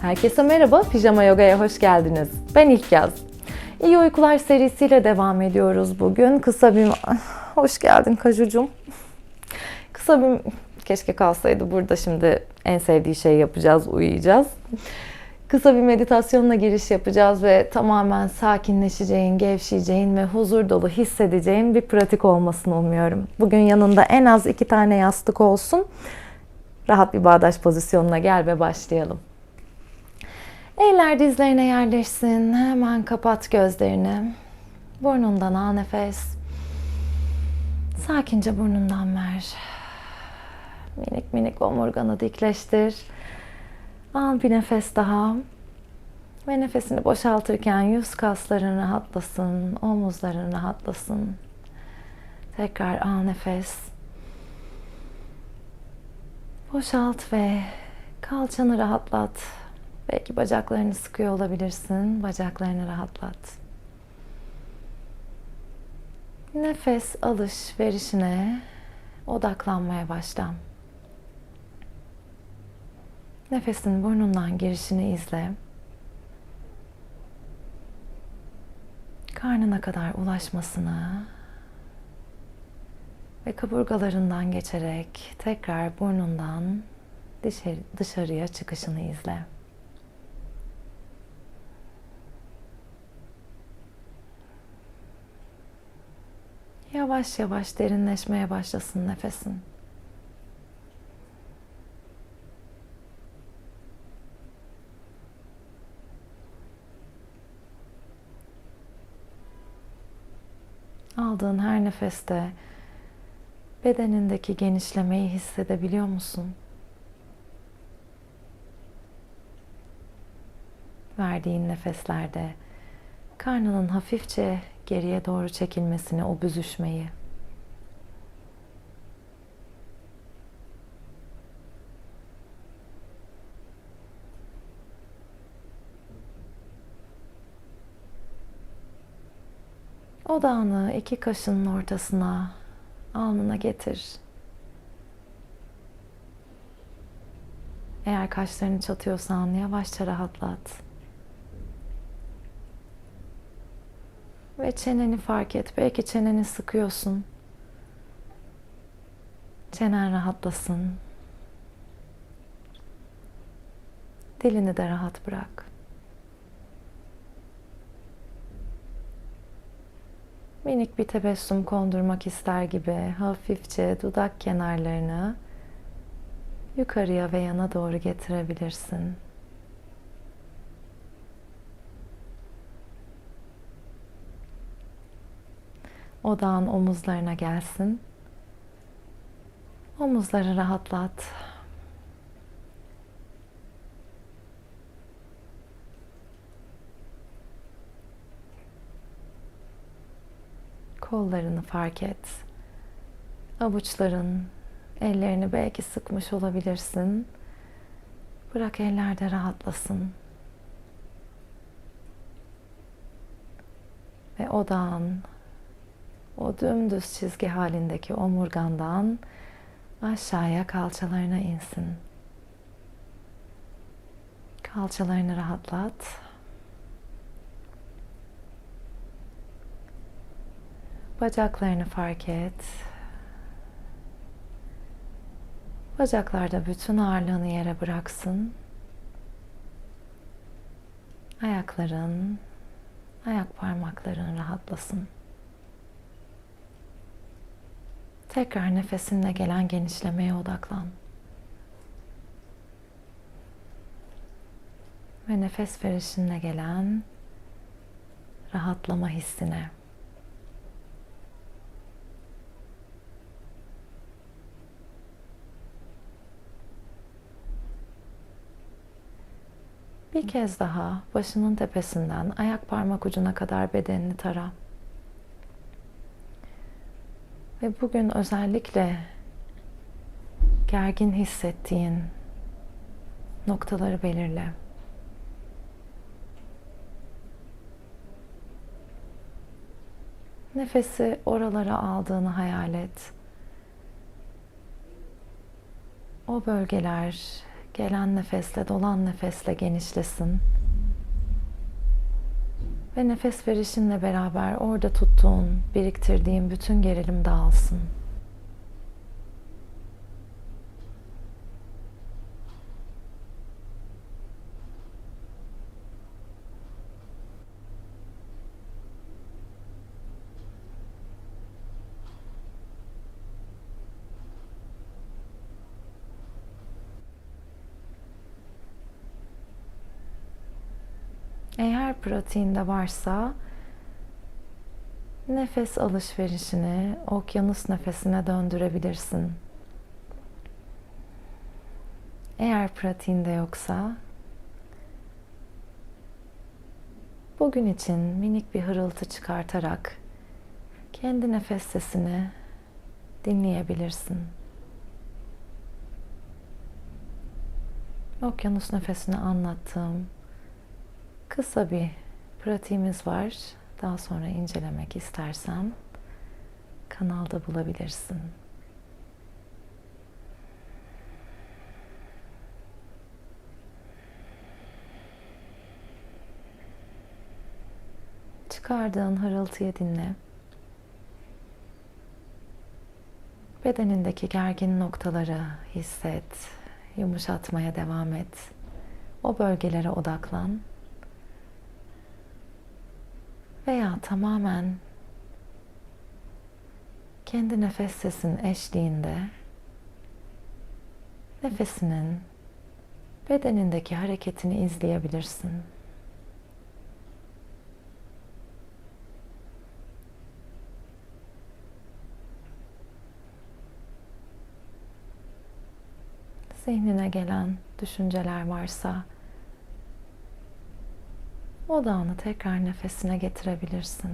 Herkese merhaba, Pijama Yoga'ya hoş geldiniz. Ben İlk Yaz. İyi Uykular serisiyle devam ediyoruz bugün. Kısa bir... Hoş geldin Kajucum. Kısa bir... Keşke kalsaydı burada şimdi en sevdiği şeyi yapacağız, uyuyacağız. Kısa bir meditasyonla giriş yapacağız ve tamamen sakinleşeceğin, gevşeyeceğin ve huzur dolu hissedeceğin bir pratik olmasını umuyorum. Bugün yanında en az iki tane yastık olsun. Rahat bir bağdaş pozisyonuna gel ve başlayalım. Eller dizlerine yerleşsin. Hemen kapat gözlerini. Burnundan al nefes. Sakince burnundan ver. Minik minik omurganı dikleştir. Al bir nefes daha. Ve nefesini boşaltırken yüz kasların rahatlasın, omuzların rahatlasın. Tekrar al nefes. Boşalt ve kalçanı rahatlat. Belki bacaklarını sıkıyor olabilirsin. Bacaklarını rahatlat. Nefes alış verişine odaklanmaya başla. Nefesin burnundan girişini izle. Karnına kadar ulaşmasını ve kaburgalarından geçerek tekrar burnundan dışarı, dışarıya çıkışını izle. Yavaş yavaş derinleşmeye başlasın nefesin. Aldığın her nefeste bedenindeki genişlemeyi hissedebiliyor musun? Verdiğin nefeslerde karnının hafifçe geriye doğru çekilmesini, o büzüşmeyi. Odağını iki kaşının ortasına, alnına getir. Eğer kaşlarını çatıyorsan yavaşça rahatlat. Ve çeneni fark et. Belki çeneni sıkıyorsun. Çenen rahatlasın. Dilini de rahat bırak. Minik bir tebessüm kondurmak ister gibi hafifçe dudak kenarlarını yukarıya ve yana doğru getirebilirsin. Odağın omuzlarına gelsin. Omuzları rahatlat. Kollarını fark et. Avuçların, ellerini belki sıkmış olabilirsin. Bırak eller de rahatlasın. Ve odağın o dümdüz çizgi halindeki omurgandan aşağıya kalçalarına insin. Kalçalarını rahatlat. Bacaklarını fark et. Bacaklarda bütün ağırlığını yere bıraksın. Ayakların, ayak parmakların rahatlasın. Tekrar nefesinle gelen genişlemeye odaklan. Ve nefes verişinle gelen rahatlama hissine. Bir kez daha başının tepesinden ayak parmak ucuna kadar bedenini tara. Ve bugün özellikle gergin hissettiğin noktaları belirle. Nefesi oralara aldığını hayal et. O bölgeler gelen nefesle, dolan nefesle genişlesin. Ve nefes verişinle beraber orada tuttuğun, biriktirdiğin bütün gerilim dağılsın. Eğer pratiğinde varsa nefes alışverişini okyanus nefesine döndürebilirsin. Eğer pratiğinde yoksa bugün için minik bir hırıltı çıkartarak kendi nefes sesini dinleyebilirsin. Okyanus nefesini anlattığım kısa bir pratiğimiz var. Daha sonra incelemek istersen kanalda bulabilirsin. Çıkardığın hırıltıyı dinle. Bedenindeki gergin noktaları hisset, yumuşatmaya devam et. O bölgelere odaklan veya tamamen kendi nefes sesin eşliğinde nefesinin bedenindeki hareketini izleyebilirsin. Zihnine gelen düşünceler varsa Odağını tekrar nefesine getirebilirsin.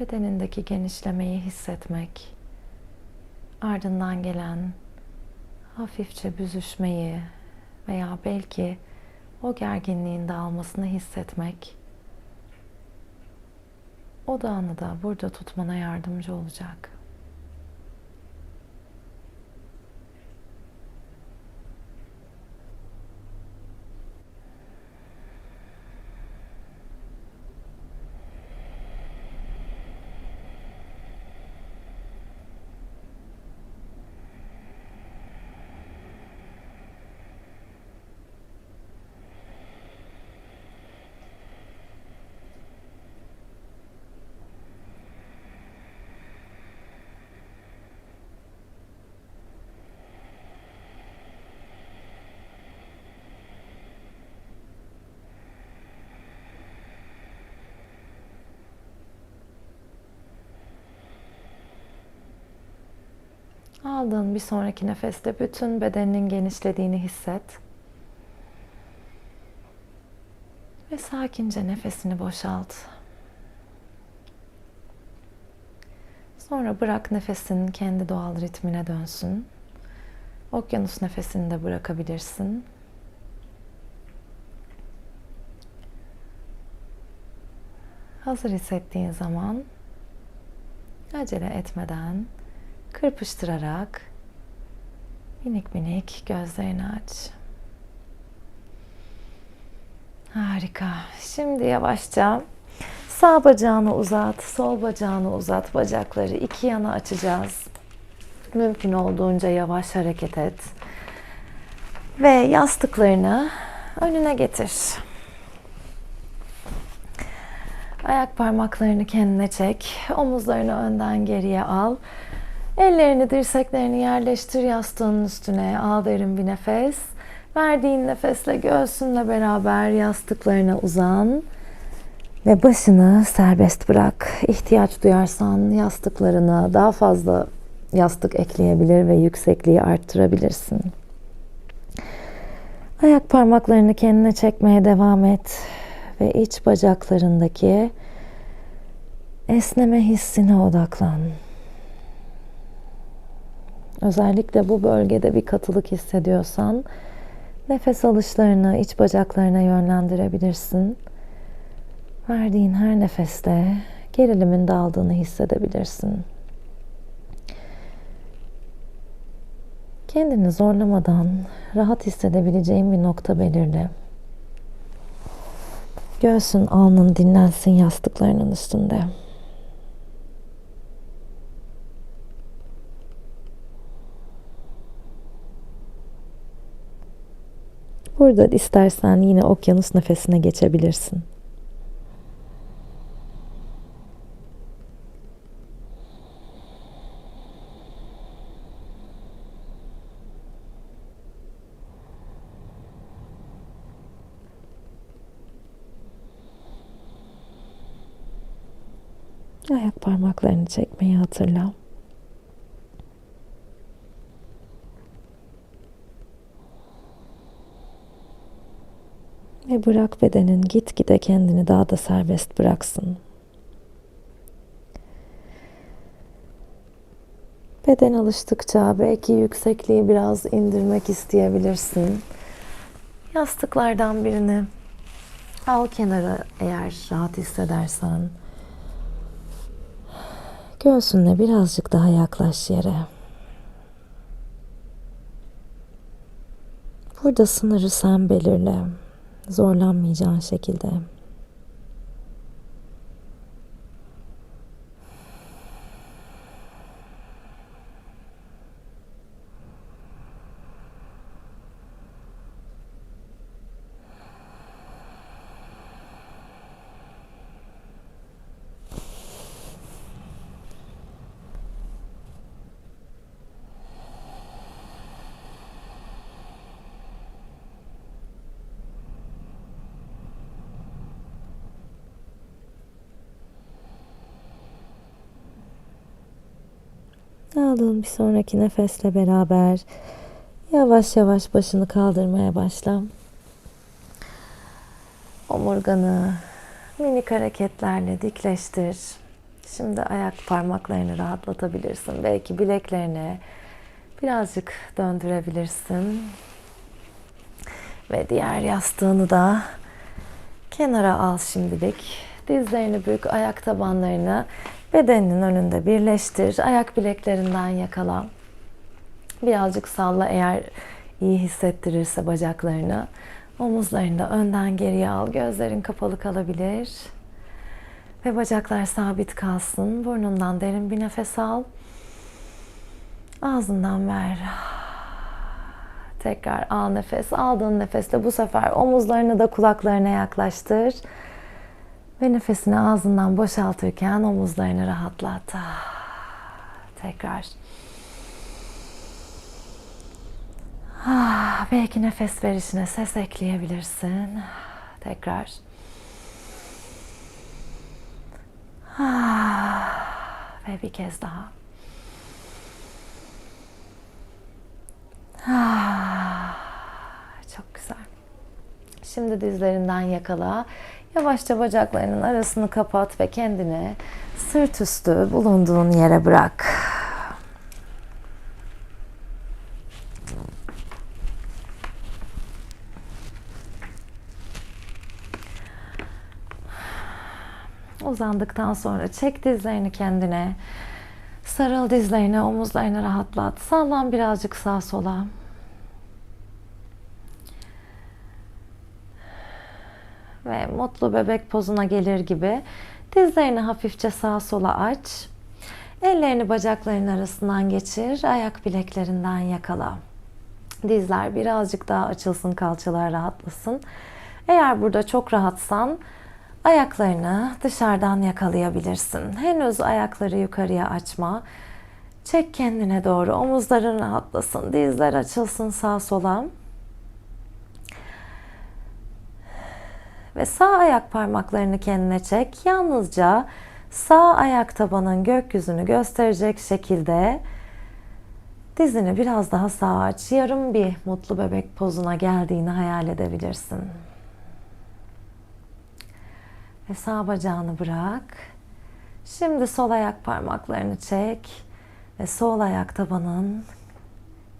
Bedenindeki genişlemeyi hissetmek, ardından gelen hafifçe büzüşmeyi veya belki o gerginliğin dağılmasını hissetmek odağını da burada tutmana yardımcı olacak. Aldığın bir sonraki nefeste bütün bedeninin genişlediğini hisset. Ve sakince nefesini boşalt. Sonra bırak nefesin kendi doğal ritmine dönsün. Okyanus nefesini de bırakabilirsin. Hazır hissettiğin zaman acele etmeden kırpıştırarak minik minik gözlerini aç. Harika. Şimdi yavaşça sağ bacağını uzat, sol bacağını uzat. Bacakları iki yana açacağız. Mümkün olduğunca yavaş hareket et. Ve yastıklarını önüne getir. Ayak parmaklarını kendine çek. Omuzlarını önden geriye al. Ellerini dirseklerini yerleştir yastığının üstüne. Al derin bir nefes. Verdiğin nefesle göğsünle beraber yastıklarına uzan. Ve başını serbest bırak. İhtiyaç duyarsan yastıklarına daha fazla yastık ekleyebilir ve yüksekliği arttırabilirsin. Ayak parmaklarını kendine çekmeye devam et ve iç bacaklarındaki esneme hissine odaklan. Özellikle bu bölgede bir katılık hissediyorsan nefes alışlarını iç bacaklarına yönlendirebilirsin. Verdiğin her nefeste gerilimin dağıldığını hissedebilirsin. Kendini zorlamadan rahat hissedebileceğin bir nokta belirle. Göğsün, alnın dinlensin yastıklarının üstünde. Burada istersen yine okyanus nefesine geçebilirsin. Ayak parmaklarını çekmeyi hatırla. Ve bırak bedenin gitgide kendini daha da serbest bıraksın. Beden alıştıkça belki yüksekliği biraz indirmek isteyebilirsin. Yastıklardan birini al kenara eğer rahat hissedersen. Göğsünle birazcık daha yaklaş yere. Burada sınırı sen belirle. Zorlanmayacağın şekilde. Aldığın bir sonraki nefesle beraber yavaş yavaş başını kaldırmaya başla. Omurganı minik hareketlerle dikleştir. Şimdi ayak parmaklarını rahatlatabilirsin. Belki bileklerini birazcık döndürebilirsin. Ve diğer yastığını da kenara al şimdilik. Dizlerini bük, ayak tabanlarını bedeninin önünde birleştir. Ayak bileklerinden yakala. Birazcık salla eğer iyi hissettirirse bacaklarını. Omuzlarını da önden geriye al. Gözlerin kapalı kalabilir. Ve bacaklar sabit kalsın. Burnundan derin bir nefes al. Ağzından ver. Tekrar al nefes. Aldığın nefesle bu sefer omuzlarını da kulaklarına yaklaştır. Ve nefesini ağzından boşaltırken omuzlarını rahatlat. Tekrar. Ah, belki nefes verişine ses ekleyebilirsin. Tekrar. Ah, ve bir kez daha. Ah, çok güzel. Şimdi dizlerinden yakala. Yavaşça bacaklarının arasını kapat ve kendini sırt üstü bulunduğun yere bırak. Uzandıktan sonra çek dizlerini kendine. Sarıl dizlerine, omuzlarını rahatlat. Sallan birazcık sağa sola. Ve mutlu bebek pozuna gelir gibi dizlerini hafifçe sağa sola aç. Ellerini bacakların arasından geçir. Ayak bileklerinden yakala. Dizler birazcık daha açılsın, kalçalar rahatlasın. Eğer burada çok rahatsan ayaklarını dışarıdan yakalayabilirsin. Henüz ayakları yukarıya açma. Çek kendine doğru. Omuzların rahatlasın. Dizler açılsın sağa sola. Ve sağ ayak parmaklarını kendine çek. Yalnızca sağ ayak tabanın gökyüzünü gösterecek şekilde dizini biraz daha sağa aç. Yarım bir mutlu bebek pozuna geldiğini hayal edebilirsin. Ve sağ bacağını bırak. Şimdi sol ayak parmaklarını çek ve sol ayak tabanın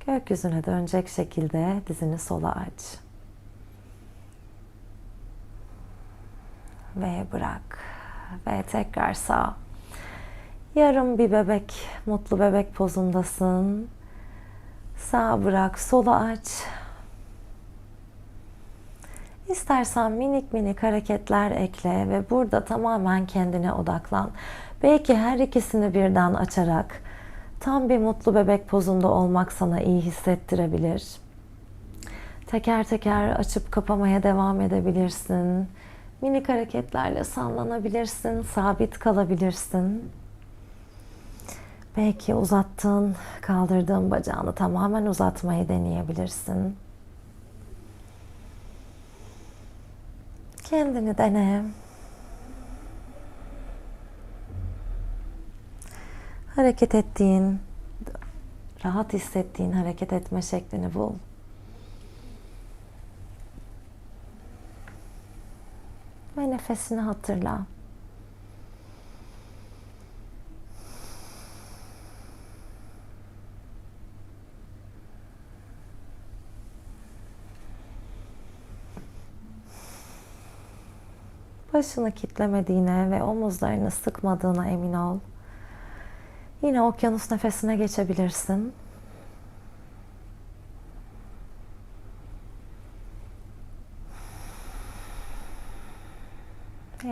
gökyüzüne dönecek şekilde dizini sola aç. Ve bırak. Ve tekrar sağ. Yarım bir bebek, mutlu bebek pozundasın. Sağ bırak, sola aç. İstersen minik minik hareketler ekle ve burada tamamen kendine odaklan. Belki her ikisini birden açarak tam bir mutlu bebek pozunda olmak sana iyi hissettirebilir. Teker teker açıp kapamaya devam edebilirsin. Minik hareketlerle sallanabilirsin, sabit kalabilirsin. Belki uzattığın, kaldırdığın bacağını tamamen uzatmayı deneyebilirsin. Kendini dene. Hareket ettiğin, rahat hissettiğin hareket etme şeklini bul. Ve nefesini hatırla. Başını kitlemediğine ve omuzlarını sıkmadığına emin ol. Yine okyanus nefesine geçebilirsin.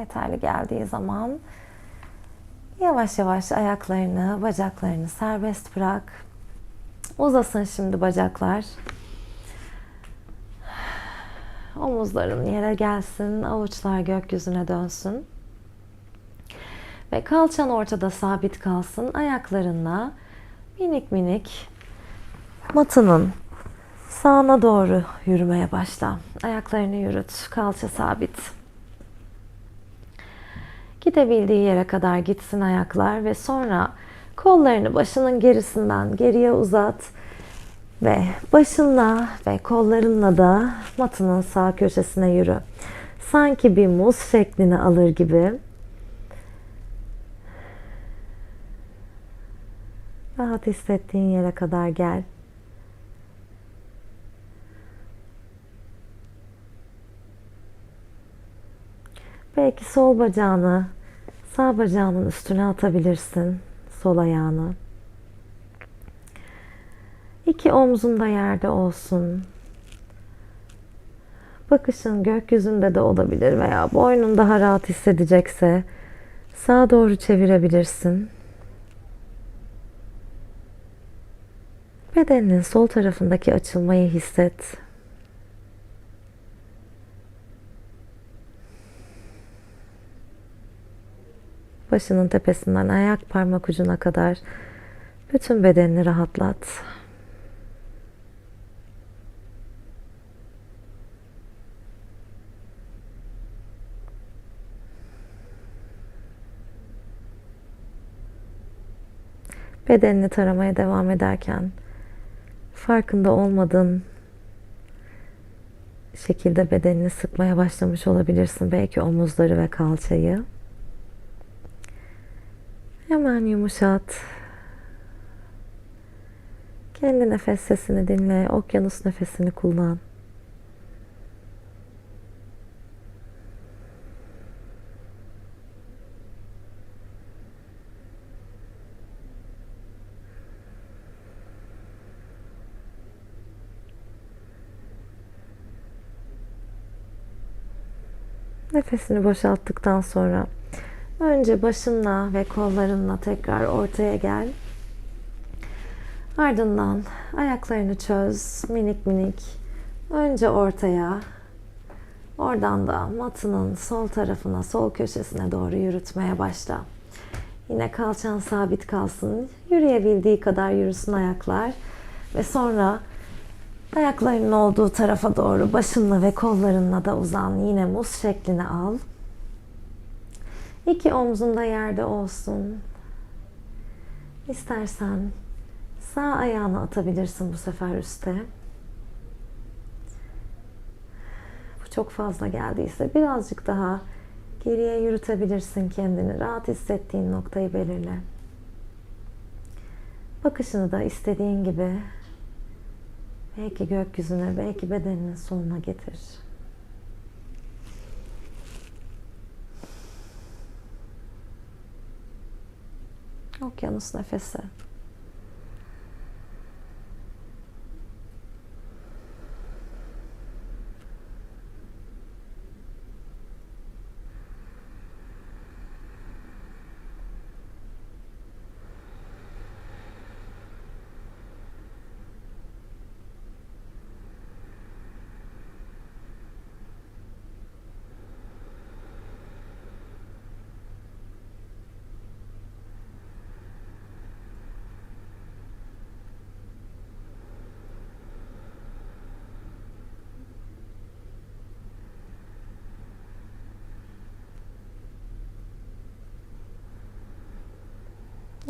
Yeterli geldiği zaman yavaş yavaş ayaklarını, bacaklarını serbest bırak. Uzasın şimdi bacaklar. Omuzların yere gelsin, avuçlar gökyüzüne dönsün. Ve kalçan ortada sabit kalsın. Ayaklarınla minik minik matının sağına doğru yürümeye başla. Ayaklarını yürüt, kalça sabit. Gidebildiği yere kadar gitsin ayaklar ve sonra kollarını başının gerisinden geriye uzat ve başınla ve kollarınla da matının sağ köşesine yürü. Sanki bir muz şeklini alır gibi. Rahat hissettiğin yere kadar gel. Belki sol bacağını sağ bacağının üstüne atabilirsin. Sol ayağını. İki omzun da yerde olsun. Bakışın gökyüzünde de olabilir veya boynun daha rahat hissedecekse sağa doğru çevirebilirsin. Bedeninin sol tarafındaki açılmayı hisset. Başının tepesinden ayak parmak ucuna kadar bütün bedenini rahatlat. Bedenini taramaya devam ederken farkında olmadığın şekilde bedenini sıkmaya başlamış olabilirsin. Belki omuzları ve kalçayı. Hemen yumuşat. Kendi nefes sesini dinle. Okyanus nefesini kullan. Nefesini boşalttıktan sonra önce başınla ve kollarınla tekrar ortaya gel. Ardından ayaklarını çöz minik minik. Önce ortaya, oradan da matının sol tarafına, sol köşesine doğru yürütmeye başla. Yine kalçan sabit kalsın. Yürüyebildiği kadar yürüsün ayaklar. Ve sonra Ayaklarının olduğu tarafa doğru başınla ve kollarınla da uzan. Yine muz şeklini al. İki omzun da yerde olsun. İstersen sağ ayağını atabilirsin bu sefer üste. Bu çok fazla geldiyse birazcık daha geriye yürütebilirsin kendini. Rahat hissettiğin noktayı belirle. Bakışını da istediğin gibi Belki gökyüzüne, belki bedeninin sonuna getir. Okyanus nefesi.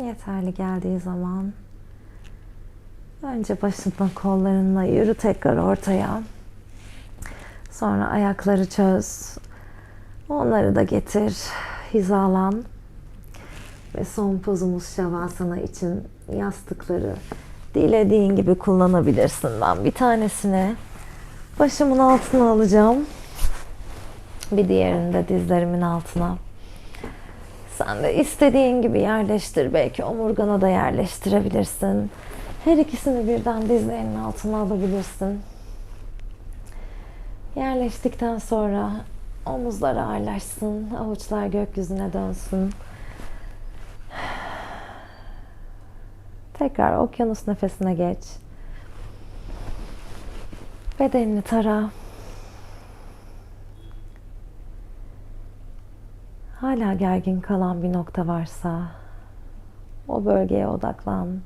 Yeterli geldiği zaman önce başından kollarınla yürü tekrar ortaya. Sonra ayakları çöz. Onları da getir. Hizalan. Ve son pozumuz şavasana için yastıkları dilediğin gibi kullanabilirsin. Ben bir tanesini başımın altına alacağım. Bir diğerini de dizlerimin altına. Sen de istediğin gibi yerleştir. Belki omurgana da yerleştirebilirsin. Her ikisini birden dizlerinin altına alabilirsin. Yerleştikten sonra omuzlar ağırlaşsın. Avuçlar gökyüzüne dönsün. Tekrar okyanus nefesine geç. Bedenini tara. Hala gergin kalan bir nokta varsa o bölgeye odaklan.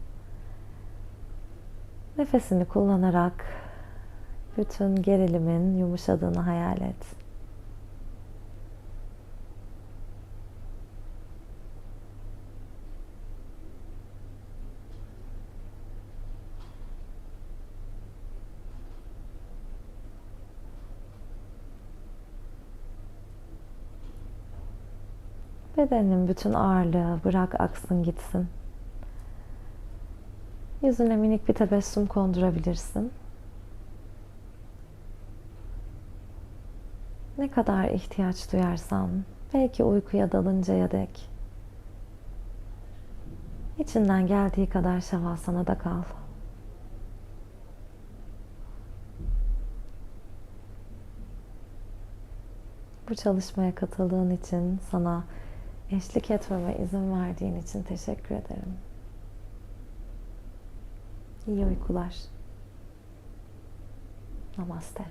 Nefesini kullanarak bütün gerilimin yumuşadığını hayal et. Bedenin bütün ağırlığı bırak aksın gitsin. Yüzüne minik bir tebessüm kondurabilirsin. Ne kadar ihtiyaç duyarsan, belki uykuya dalıncaya dek. İçinden geldiği kadar şavasana da kal. Bu çalışmaya katıldığın için sana eşlik etmeme izin verdiğin için teşekkür ederim. İyi uykular. Namaste.